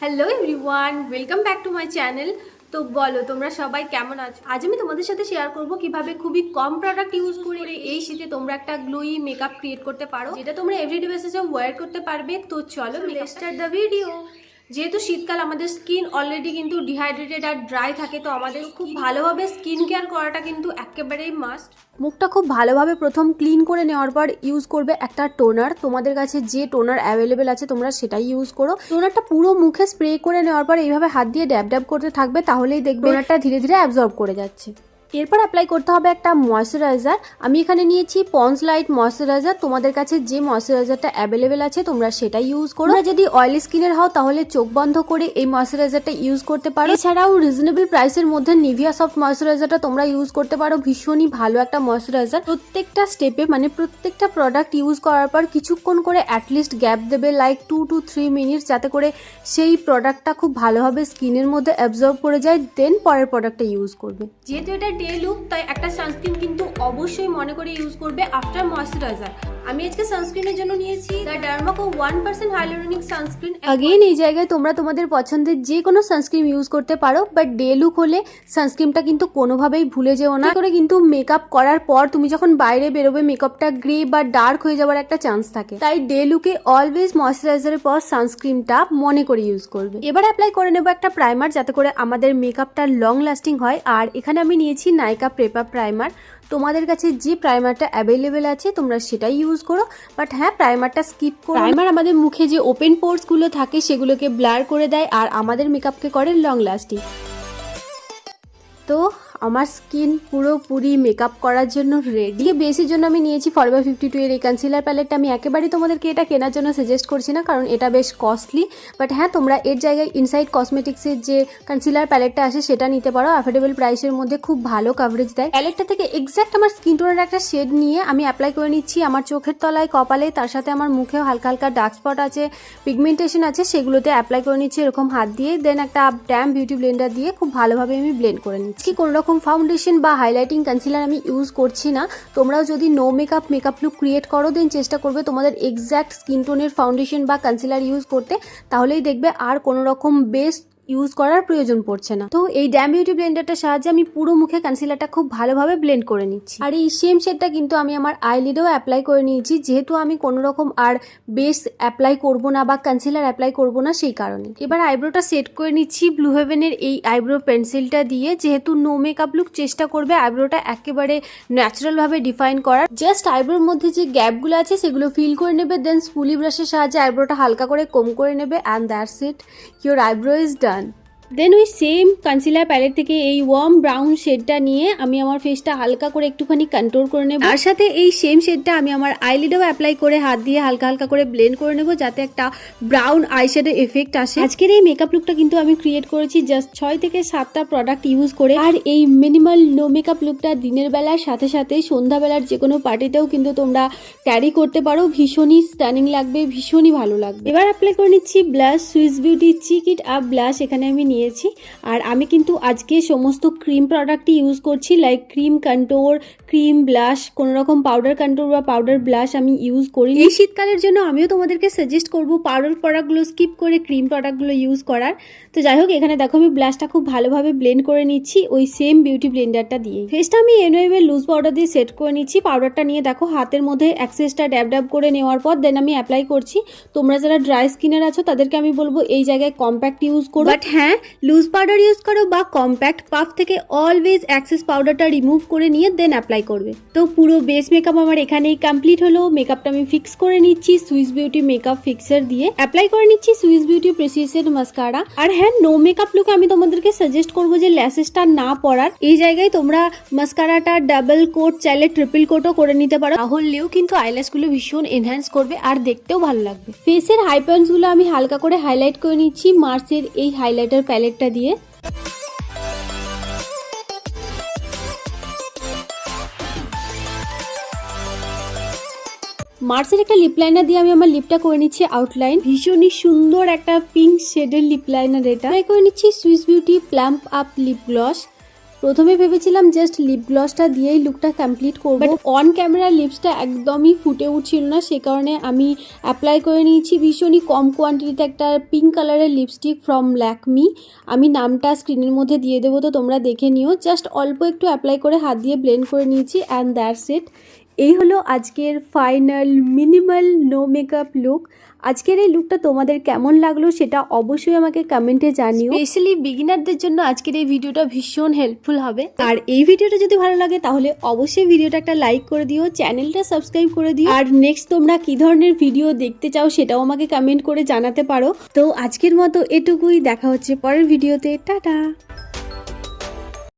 Hello everyone welcome back to my channel তো বলো তোমরা সবাই কেমন আছো? আজ আমি তোমাদের সাথে শেয়ার করব কীভাবে খুবই কম প্রোডাক্ট ইউজ করে এই শীতে তোমরা একটা গ্লোই মেকআপ ক্রিয়েট করতে পারো যেটা তোমরা এভরিডে বেসিসে ওয়্যার করতে পারবে। তো চলো লেস্টার দ্য ভিডিও যেহেতু শীতকাল, আমাদের স্কিন অলরেডি কিন্তু ডিহাইড্রেটেড আর ড্রাই থাকে, তো আমাদের খুব ভালোভাবে স্কিন কেয়ার করাটা কিন্তু একেবারেই মাস্ট মুখটা খুব ভালোভাবে প্রথম ক্লিন করে নেওয়ার পর ইউজ করবে একটা টোনার তোমাদের কাছে যে টোনার অ্যাভেলেবেল আছে, তোমরা সেটাই ইউজ করো। টোনারটা পুরো মুখে স্প্রে করে নেওয়ার পর এইভাবে হাত দিয়ে ড্যাব ড্যাব করতে থাকবে, তাহলেই দেখবে টোনারটা ধীরে ধীরে অ্যাবজর্ব করে যাচ্ছে। এরপর অ্যাপ্লাই করতে হবে একটা ময়শ্চারাইজার আমি এখানে নিয়েছি পন্স লাইট ময়শ্চারাইজার তোমাদের কাছে যে ময়শ্চারাইজারটা অ্যাভেলেবেল আছে, তোমরা সেটাই ইউজ করো। তোমরা যদি অয়েলি স্কিনের হও, তাহলে চোখ বন্ধ করে এই ময়শ্চারাইজারটা ইউজ করতে পারো। এছাড়াও রিজনেবল প্রাইসের মধ্যে নিভিয়া সফট ময়শ্চারাইজারটা তোমরা ইউজ করতে পারো। ভীষণই ভালো একটা ময়শ্চারাইজার প্রত্যেকটা স্টেপে মানে প্রত্যেকটা প্রোডাক্ট ইউজ করার পর কিছুক্ষণ করে অ্যাটলিস্ট গ্যাপ দেবে like two to three minutes যাতে করে সেই প্রোডাক্টটা খুব ভালোভাবে স্কিনের মধ্যে অ্যাবজর্ব করে যায় দেন পরের প্রোডাক্টটা ইউজ করবে। যেহেতু এটা ডে লুক তাই একটা সানস্ক্রিন কিন্তু অবশ্যই মনে করে ইউজ করবে আফটার ময়শ্চারাইজার আমি আজকে সানস্ক্রিনের জন্য নিয়েছি। The Derma Co one percent hyaluronic sunscreen again এই জায়গায় তোমরা তোমাদের পছন্দের যে কোনো সানস্ক্রিন ইউজ করতে পারো বাট ডে লুক হলে সানস্ক্রিনটা কিন্তু কোনোভাবেই ভুলে যেও না। করে কিন্তু মেকআপ করার পর তুমি যখন বাইরে বেরোবে মেকআপটা গ্রে বা ডার্ক হয়ে যাওয়ার একটা চান্স থাকে। তাই ডে লুকে অলওয়েজ ময়শ্চারাইজারের পর সানস্ক্রিনটা মনে করে ইউজ করবে। এবার অ্যাপ্লাই করে নেব একটা প্রাইমার যাতে করে আমাদের মেকআপটা লং লাস্টিং হয়। আর এখানে আমি নিয়েছি নাইকা প্রেপা প্রাইমার তোমাদের কাছে যে প্রাইমারটা অ্যাভেলেবেল আছে, তোমরা সেটাই ইউজ করো বাট হ্যাঁ প্রাইমারটা স্কিপ করো। প্রাইমার আমাদের মুখে যে ওপেন পোর্সগুলো থাকে, সেগুলোকে ব্লার করে দেয়, আর আমাদের মেকআপকে করে লং লাস্টিং তো আমার স্কিন পুরোপুরি মেকআপ করার জন্য রেডি বেসের জন্য আমি নিয়েছি ফরভার ফিফটি টু এর এই কনসিলার প্যালেটটা আমি একেবারেই তোমাদেরকে এটা কেনার জন্য সাজেস্ট করছি না, কারণ এটা বেশ কস্টলি বাট হ্যাঁ তোমরা এর জায়গায় ইনসাইড কসমেটিক্সের যে কনসিলার প্যালেটটা আসে, সেটা নিতে পারো। অ্যাফোর্ডেবল প্রাইসের মধ্যে খুব ভালো কাভারেজ দেয়। প্যালেটটা থেকে এক্স্যাক্ট আমার স্কিন টোনের একটা শেড নিয়ে আমি অ্যাপ্লাই করে নিচ্ছি আমার চোখের তলায়, কপালে, তার সাথে আমার মুখেও হালকা হালকা ডার্ক স্পট আছে পিগমেন্টেশন আছে, সেগুলোতে অ্যাপ্লাই করে নিচ্ছি এরকম হাত দিয়ে। দেন একটা ড্যাম বিউটি ব্লেন্ডার দিয়ে খুব ভালোভাবে আমি ব্লেন্ড করে নিচ্ছি। কোনো রকম ফাউন্ডেশন বা হাইলাইটিং কনসিলার আমি ইউজ করছি না, তোমরাও যদি no makeup makeup look create করো দেন চেষ্টা করবে তোমাদের এক্স্যাক্ট স্কিন টোনের ফাউন্ডেশন বা কনসিলার ইউজ করতে, তাহলেই দেখবে আর কোনো রকম বেস্ট ইউজ করার প্রয়োজন পড়ছে না। তো এই ড্যাম বিউটি ব্লেন্ডারটার সাহায্যে আমি পুরো মুখে কনসিলারটা খুব ভালোভাবে ব্লেন্ড করে নিচ্ছি। আর এই সেম শেডটা কিন্তু আমি আমার আইলিডেও অ্যাপ্লাই করে নিয়েছি, যেহেতু আমি কোনো রকম আর বেস অ্যাপ্লাই করব না বা কনসিলার অ্যাপ্লাই করব না সেই কারণে। এবার আইব্রোটা সেট করে নিচ্ছি ব্লু হেভেনের এই আইব্রো পেন্সিলটা দিয়ে, যেহেতু নো মেকআপ লুক চেষ্টা করবে আইব্রোটা একেবারে ন্যাচারালভাবে ডিফাইন করার। জাস্ট আইব্রোর মধ্যে যে গ্যাপগুলো আছে সেগুলো ফিল করে নেবে দেন স্পুলি ব্রাশের সাহায্যে আইব্রোটা হালকা করে কম করে নেবে and that's it your eyebrow is done then ওই সেম কনসিলার প্যালেট থেকে এই ওয়ার্ম ব্রাউন শেডটা নিয়ে আমি আমার ফেসটা হালকা করে একটুখানি কন্ট্রোল করে নেব। আর সাথে এই সেম শেডটা আমি আমার আইলিডেও অ্যাপ্লাই করে হাত দিয়ে হালকা হালকা করে ব্লেন্ড করে নেব যাতে একটা ব্রাউন আইশ্যাডো এফেক্ট আসে। আজকের এই মেকআপ লুকটা কিন্তু আমি ক্রিয়েট করেছি জাস্ট ছয় থেকে সাতটা প্রোডাক্ট ইউজ করে। আর এই মিনিমাল নো মেকআপ লুকটা দিনের বেলার সাথে সাথে সন্ধ্যাবেলার যে কোনো পার্টিতেও কিন্তু তোমরা ক্যারি করতে পারো। ভীষণই স্ট্যানিং লাগবে ভীষণই ভালো লাগবে। এবার অ্যাপ্লাই করে নিচ্ছি blush Swiss Beauty cheek it up blush এখানে আমি নিয়েছি। আর আমি কিন্তু আজকে সমস্ত ক্রিম প্রোডাক্টই ইউজ করছি like cream contour cream blush কোনো রকম পাউডার কন্টোর বা পাউডার ব্লাশ আমি ইউজ করি এই শীতকালের জন্য আমিও তোমাদেরকে সাজেস্ট করব পাউডার প্রোডাক্টগুলো স্কিপ করে ক্রিম প্রোডাক্টগুলো ইউজ করার। তো যাই হোক, এখানে দেখো আমি ব্লাশটা খুব ভালোভাবে ব্লেন্ড করে নিচ্ছি, ওই সেম বিউটি ব্লেন্ডারটা দিয়ে। ফেসটা আমি এনওয়েভের লুজ পাউডার দিয়ে সেট করে নিচ্ছি পাউডারটা নিয়ে দেখো হাতের মধ্যে অ্যাক্সেসটা ড্যাব ড্যাব করে নেওয়ার পর দেন আমি অ্যাপ্লাই করছি। তোমরা যারা ড্রাই স্কিনের আছো, তাদেরকে আমি বলব এই জায়গায় কম্প্যাক্ট ইউজ করো। বাট হ্যাঁ লুজ পাউডার ইউজ করো বা কম্প্যাক্ট পাফ থেকে অলওয়েজ অ্যাক্সেস পাউডারটা রিমুভ করে নিয়ে দেন অ্যাপ্লাই করবে। তো পুরো বেস মেকআপ আমার এখানেই কমপ্লিট হলো। মেকআপটা আমি ফিক্স করে নিচ্ছি। সুইস বিউটি মেকআপ ফিক্সার দিয়ে অ্যাপ্লাই করে নিচ্ছি সুইস বিউটি প্রেসিসের মাস্কারা আর হ্যাঁ নো মেকআপ লুকে আমি তোমাদেরকে সাজেস্ট করব যে ল্যাসেসটা না পরার। এই জায়গায় তোমরা মাস্কারাটা ডাবল কোট চাইলে ট্রিপল কোটও করে নিতে পারো। তাহলেও কিন্তু আইল্যাশগুলো ভীষণ এনহ্যান্স করবে আর দেখতেও ভালো লাগবে। ফেসের হাই গুলো আমি হালকা করে হাইলাইট করে নিচ্ছি। মার্সের এই হাইলাইটার প্যালেটটা দিয়ে। মার্সের একটা লিপ লাইনার দিয়ে আমি আমার লিপটা করে নিচ্ছি আউটলাইন ভীষণই সুন্দর একটা পিঙ্ক শেডের লিপ লাইনার এটা। করে নিচ্ছি Swiss Beauty plump up lip gloss প্রথমে ভেবেছিলাম জাস্ট লিপ গ্লসটা দিয়েই লুকটা কমপ্লিট করব। বাট অন ক্যামেরা লিপসটা একদমই ফুটে উঠছিল না, সে কারণে আমি অ্যাপ্লাই করে নিয়েছি। ভীষণই কম কোয়ান্টিটিতে একটা পিঙ্ক কালারের লিপস্টিক ফ্রম ল্যাকমি আমি নামটা স্ক্রিনের মধ্যে দিয়ে দেবো, তো তোমরা দেখে নিও। জাস্ট অল্প একটু অ্যাপ্লাই করে হাত দিয়ে ব্লেন্ড করে নিয়েছি অ্যান্ড দ্যাটস ইট এই হলো আজকের final minimal no makeup look আজকের এই লুকটা তোমাদের কেমন লাগল সেটা অবশ্যই আমাকে কমেন্টে জানিও। স্পেশালি বিগিনারদের জন্য আজকের এই ভিডিওটা ভীষণ হেল্পফুল হবে। আর এই ভিডিওটা যদি ভালো লাগে তাহলে অবশ্যই ভিডিওটা একটা লাইক করে দিও চ্যানেলটা সাবস্ক্রাইব করে দিও। আর নেক্সট তোমরা কি ধরনের ভিডিও দেখতে চাও সেটাও আমাকে কমেন্ট করে জানাতে পারো। তো আজকের মতো এটুকুই দেখা হচ্ছে পরের ভিডিওতে টাটা!